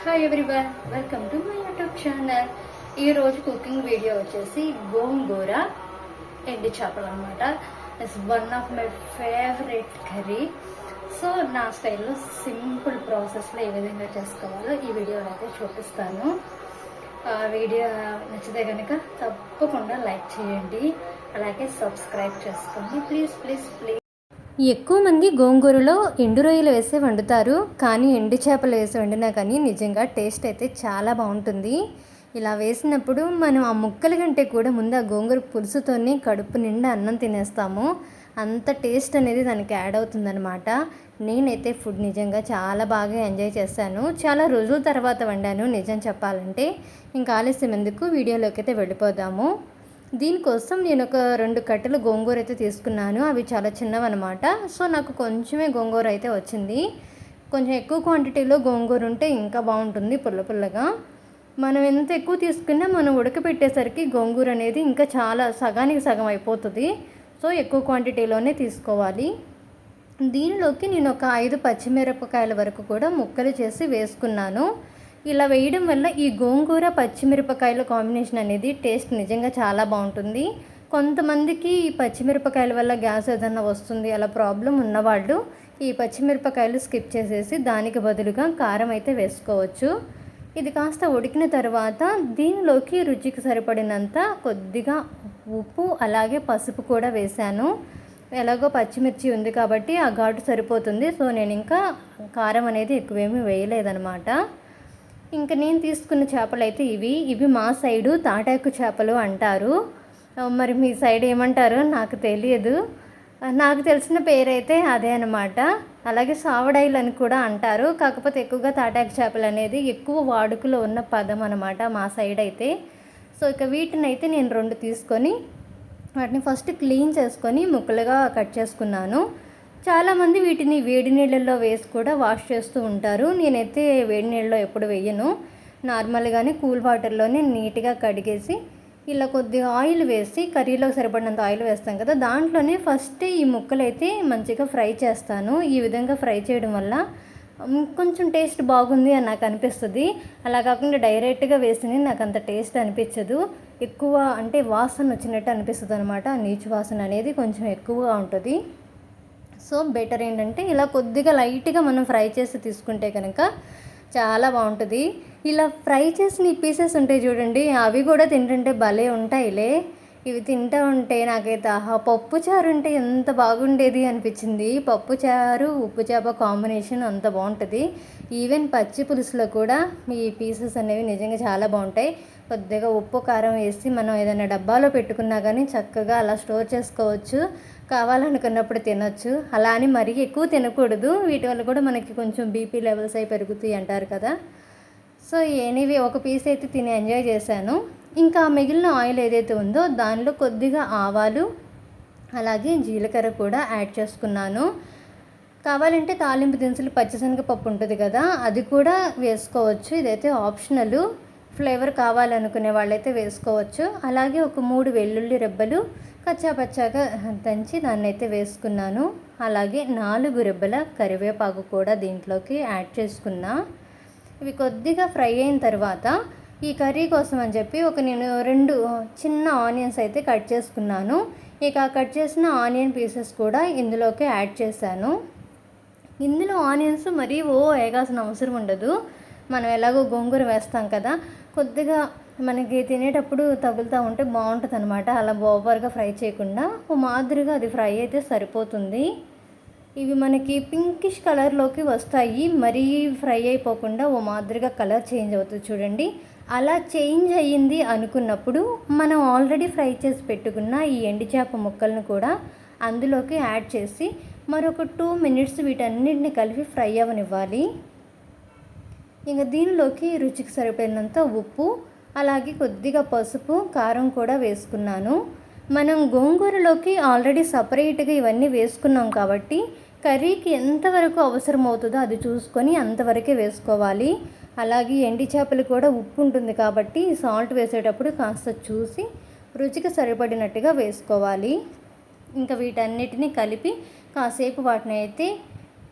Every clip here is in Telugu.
Hi everyone welcome to my YouTube channel ఈ రోజు కుకింగ్ వీడియో వచ్చేసి గోంగూర ఎండి చేపలు అనమాట it's one of my favourite curry so నా స్టైల్లో సింపుల్ ప్రాసెస్లో ఏ విధంగా చేసుకోవాలో ఈ వీడియోలో అయితే చూపిస్తాను. ఆ వీడియో నచ్చితే కనుక తప్పకుండా లైక్ చేయండి. అలాగే సబ్స్క్రైబ్ చేసుకోండి. ప్లీజ్ ప్లీజ్ ప్లీజ్ ఎక్కువ మంది గోంగూరలో ఎండు రొయ్యలు వేసి వండుతారు. కానీ ఎండు చేపలు వేసి వండినా కానీ నిజంగా టేస్ట్ అయితే చాలా బాగుంటుంది. ఇలా వేసినప్పుడు మనం ఆ ముక్కల కంటే కూడా ముందు ఆ గోంగూర పులుసుతోనే కడుపు నిండా అన్నం తినేస్తాము. అంత టేస్ట్ అనేది దానికి యాడ్ అవుతుందన్నమాట. నేనైతే ఫుడ్ నిజంగా చాలా బాగా ఎంజాయ్ చేశాను. చాలా రోజుల తర్వాత వండాను నిజం చెప్పాలంటే. ఇంకా ఆలస్యం ఎందుకు? వీడియోలోకి అయితే వెళ్ళిపోదాము. దీనికోసం నేను ఒక రెండు కట్టెలు గోంగూర అయితే తీసుకున్నాను. అవి చాలా చిన్నవన్నమాట. సో నాకు కొంచెమే గోంగూర అయితే వచ్చింది. కొంచెం ఎక్కువ క్వాంటిటీలో గోంగూర ఉంటే ఇంకా బాగుంటుంది పుల్ల పుల్లగా. మనం ఎంత ఎక్కువ తీసుకున్నా మనం ఉడకపెట్టేసరికి గోంగూర అనేది ఇంకా చాలా సగానికి సగం అయిపోతుంది. సో ఎక్కువ క్వాంటిటీలోనే తీసుకోవాలి. దీనిలోకి నేను ఒక ఐదు పచ్చిమిరపకాయల వరకు కూడా ముక్కలు చేసి వేసుకున్నాను. ఇలా వేయడం వల్ల ఈ గోంగూర పచ్చిమిరపకాయల కాంబినేషన్ అనేది టేస్ట్ నిజంగా చాలా బాగుంటుంది. కొంతమందికి ఈ పచ్చిమిరపకాయల వల్ల గ్యాస్ ఏదన్నా వస్తుంది అలా ప్రాబ్లం ఉన్నవాళ్ళు ఈ పచ్చిమిరపకాయలు స్కిప్ చేసేసి దానికి బదులుగా కారం అయితే వేసుకోవచ్చు. ఇది కాస్త ఉడికిన తర్వాత దీనిలోకి రుచికి సరిపడినంత కొద్దిగా ఉప్పు అలాగే పసుపు కూడా వేశాను. ఎలాగో పచ్చిమిర్చి ఉంది కాబట్టి ఆ ఘాటు సరిపోతుంది. సో నేను ఇంకా కారం అనేది ఎక్కువేమీ వేయలేదనమాట ఇంకా నేను తీసుకున్న చేపలు అయితే ఇవి. ఇవి మా సైడు తాటాకు చేపలు అంటారు. మరి మీ సైడ్ ఏమంటారో నాకు తెలియదు. నాకు తెలిసిన పేరైతే అదే అనమాట అలాగే సావడాయిలు అని కూడా అంటారు. కాకపోతే ఎక్కువగా తాటాకు చేపలు అనేది ఎక్కువ వాడుకలో ఉన్న పదం అనమాట మా సైడ్ అయితే. సో ఇక వీటిని అయితే నేను రెండు తీసుకొని వాటిని ఫస్ట్ క్లీన్ చేసుకొని ముక్కలుగా కట్ చేసుకున్నాను. చాలామంది వీటిని వేడి నీళ్ళల్లో వేసి కూడా వాష్ చేస్తూ ఉంటారు. నేనైతే వేడి నీళ్ళలో ఎప్పుడు వేయను. నార్మల్గానే కూల్ వాటర్లోనే నీట్గా కడిగేసి ఇలా కొద్దిగా ఆయిల్ వేసి కర్రీలో సరిపడినంత ఆయిల్ వేస్తాం కదా దాంట్లోనే ఫస్ట్ ఈ ముక్కలు అయితే మంచిగా ఫ్రై చేస్తాను. ఈ విధంగా ఫ్రై చేయడం వల్ల కొంచెం టేస్ట్ బాగుంది అని నాకు అనిపిస్తుంది. అలా కాకుండా డైరెక్ట్గా వేసింది నాకు అంత టేస్ట్ అనిపించదు. ఎక్కువ అంటే వాసన వచ్చినట్టు అనిపిస్తుంది అనమాట నీచు వాసన అనేది కొంచెం ఎక్కువగా ఉంటుంది. సో బెటర్ ఏంటంటే ఇలా కొద్దిగా లైట్గా మనం ఫ్రై చేసి తీసుకుంటే కనుక చాలా బాగుంటుంది. ఇలా ఫ్రై చేసిన ఈ పీసెస్ ఉంటాయి చూడండి అవి కూడా తింటుంటే భలే ఉంటాయిలే. ఇవి తింటూ ఉంటే నాకైతే ఆహా పప్పు చారు ఉంటే ఎంత బాగుండేది అనిపించింది. పప్పు చారు ఉప్పు చేప కాంబినేషన్ అంత బాగుంటుంది. ఈవెన్ పచ్చి పులుసులో కూడా ఈ పీసెస్ అనేవి నిజంగా చాలా బాగుంటాయి. కొద్దిగా ఉప్పు కారం వేసి మనం ఏదైనా డబ్బాలో పెట్టుకున్నా కానీ చక్కగా అలా స్టోర్ చేసుకోవచ్చు. కావాలనుకున్నప్పుడు తినొచ్చు. అలా అని మరీ ఎక్కువ తినకూడదు. వీటి వల్ల కూడా మనకి కొంచెం బీపీ లెవెల్స్ అవి పెరుగుతాయి అంటారు కదా. సో ఎనీవే ఒక పీస్ అయితే తిని ఎంజాయ్ చేశాను. ఇంకా మిగిలిన ఆయిల్ ఏదైతే ఉందో దానిలో కొద్దిగా ఆవాలు అలాగే జీలకర్ర కూడా యాడ్ చేసుకున్నాను. కావాలంటే తాలింపు దినుసులు పచ్చిశనగపప్పు ఉంటుంది కదా అది కూడా వేసుకోవచ్చు. ఇదైతే ఆప్షనల్. ఫ్లేవర్ కావాలనుకునే వాళ్ళైతే వేసుకోవచ్చు. అలాగే ఒక మూడు వెల్లుల్లి రెబ్బలు కచ్చాపచ్చాగా దంచి దాన్ని అయితే వేసుకున్నాను. అలాగే నాలుగు రెబ్బల కరివేపాకు కూడా దీంట్లోకి యాడ్ చేసుకున్నా. ఇవి కొద్దిగా ఫ్రై అయిన తర్వాత ఈ కర్రీ కోసం అని చెప్పి ఒక నేను రెండు చిన్న ఆనియన్స్ అయితే కట్ చేసుకున్నాను. ఇక ఆ కట్ చేసిన ఆనియన్ పీసెస్ కూడా ఇందులోకి యాడ్ చేశాను. ఇందులో ఆనియన్స్ మరీ ఓ వేగాల్సిన అవసరం ఉండదు. మనం ఎలాగో గోంగూర వేస్తాం కదా కొద్దిగా మనకి తినేటప్పుడు తగులుతూ ఉంటే బాగుంటుంది అనమాట అలా ఓవర్గా ఫ్రై చేయకుండా ఓ మాదిరిగా అది ఫ్రై అయితే సరిపోతుంది. ఇవి మనకి పింకిష్ కలర్లోకి వస్తాయి. మరీ ఫ్రై అయిపోకుండా ఓ మాదిరిగా కలర్ చేంజ్ అవుతుంది చూడండి. అలా చేంజ్ అయ్యింది అనుకున్నప్పుడు మనం ఆల్రెడీ ఫ్రై చేసి పెట్టుకున్న ఈ ఎండి చేప ముక్కలను కూడా అందులోకి యాడ్ చేసి మరొక టూ మినిట్స్ వీటన్నిటిని కలిపి ఫ్రై అవ్వనివ్వాలి ఇంకా దీనిలోకి రుచికి సరిపోయినంత ఉప్పు అలాగే కొద్దిగా పసుపు కారం కూడా వేసుకున్నాను. మనం గోంగూరలోకి ఆల్రెడీ సపరేట్గా ఇవన్నీ వేసుకున్నాం కాబట్టి కర్రీకి ఎంతవరకు అవసరం అవుతుందో అది చూసుకొని అంతవరకే వేసుకోవాలి. అలాగే ఎండి చేపలు కూడా ఉప్పు ఉంటుంది కాబట్టి సాల్ట్ వేసేటప్పుడు కాస్త చూసి రుచికి సరిపడినట్టుగా వేసుకోవాలి. ఇంకా వీటన్నిటిని కలిపి కాసేపు వాటిని అయితే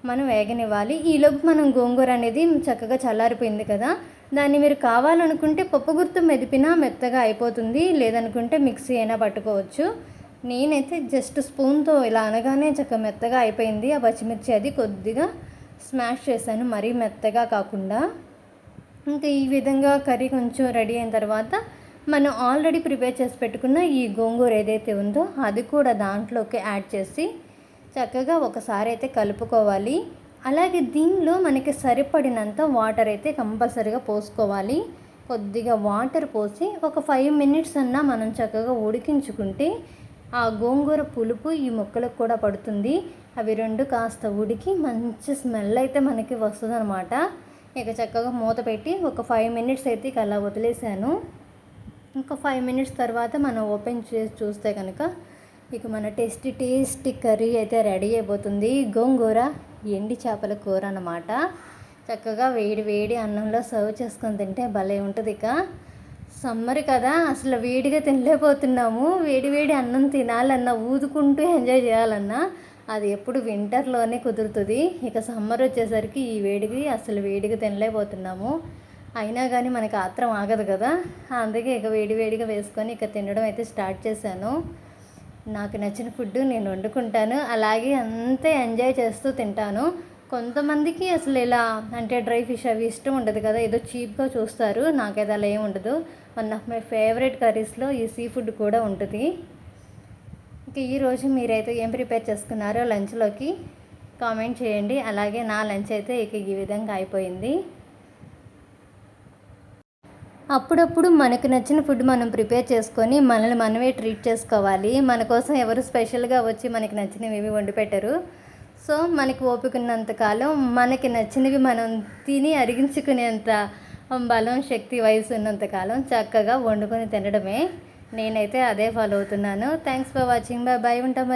మనం వేగనివ్వాలి. ఈలోపు మనం గోంగూర అనేది చక్కగా చల్లారిపోయింది కదా. దాన్ని మీరు కావాలనుకుంటే పప్పు గుర్తు మెదిపినా మెత్తగా అయిపోతుంది. లేదనుకుంటే మిక్సీ అయినా పట్టుకోవచ్చు. నేనైతే జస్ట్ స్పూన్తో ఇలా అనగానే చక్కగా మెత్తగా అయిపోయింది. ఆ పచ్చిమిర్చి అది కొద్దిగా స్మాష్ చేశాను. మరీ మెత్తగా కాకుండా. ఇంకా ఈ విధంగా కర్రీ కొంచెం రెడీ అయిన తర్వాత మనం ఆల్రెడీ ప్రిపేర్ చేసి పెట్టుకున్న ఈ గోంగూర ఏదైతే ఉందో అది కూడా దాంట్లోకి యాడ్ చేసి చక్కగా ఒకసారి అయితే కలుపుకోవాలి. అలాగే దీనిలో మనకి సరిపడినంత వాటర్ అయితే కంపల్సరీగా పోసుకోవాలి. కొద్దిగా వాటర్ పోసి ఒక ఫైవ్ మినిట్స్ అన్నా మనం చక్కగా ఉడికించుకుంటే ఆ గోంగూర పులుపు ఈ మొక్కలకు కూడా పడుతుంది. అవి రెండు కాస్త ఉడికి మంచి స్మెల్ అయితే మనకి వస్తుంది ఇక చక్కగా మూత పెట్టి ఒక ఫైవ్ మినిట్స్ అయితే ఇక అలా వదిలేసాను ఇంకా ఫైవ్ మినిట్స్ తర్వాత మనం ఓపెన్ చేసి చూస్తే కనుక ఇక మన టేస్టీ టేస్టీ కర్రీ అయితే రెడీ అయిపోతుంది. గోంగూర ఎండి చేపల కూర అన్నమాట. చక్కగా వేడి వేడి అన్నంలో సర్వ్ చేసుకొని తింటే భలే ఉంటుంది ఇక. సమ్మర్ కదా అసలు వేడిగా తినలేకపోతున్నాము. వేడి వేడి అన్నం తినాలన్నా ఊదుకుంటూ ఎంజాయ్ చేయాలన్నా అది ఎప్పుడు వింటర్లోనే కుదురుతుంది. ఇక సమ్మర్ వచ్చేసరికి ఈ వేడికి అసలు వేడిగా తినలేకపోతున్నాము. అయినా కానీ మనకి ఆత్రం ఆగదు కదా. అందుకే ఇక వేడి వేడిగా వేసుకొని ఇక తినడం అయితే స్టార్ట్ చేశాను. నాకు నచ్చిన ఫుడ్ నేను వండుకుంటాను. అలాగే అంతే ఎంజాయ్ చేస్తూ తింటాను. కొంతమందికి అసలు ఇలా అంటే డ్రై ఫిష్ అవి ఇష్టం ఉండదు కదా. ఏదో చీప్గా చూస్తారు. నాకైతే అలా ఏమి ఉండదు. వన్ ఆఫ్ మై ఫేవరెట్ కర్రీస్లో ఈ సీ ఫుడ్ కూడా ఉంటుంది. ఇక ఈరోజు మీరైతే ఏం ప్రిపేర్ చేసుకున్నారో లంచ్లోకి కామెంట్ చేయండి. అలాగే నా లంచ్ అయితే ఇక ఈ విధంగా అయిపోయింది. అప్పుడప్పుడు మనకు నచ్చిన ఫుడ్ మనం ప్రిపేర్ చేసుకొని మనల్ని మనమే ట్రీట్ చేసుకోవాలి. మన కోసం ఎవరు స్పెషల్గా వచ్చి మనకి నచ్చినవి ఇవి వండి పెట్టరు. సో మనకి ఓపిక కాలం మనకి నచ్చినవి మనం తిని అరిగించుకునేంత బలం శక్తి వయసు ఉన్నంతకాలం చక్కగా వండుకొని తినడమే. నేనైతే అదే ఫాలో అవుతున్నాను. Thanks for watching bye bye ఉంటాం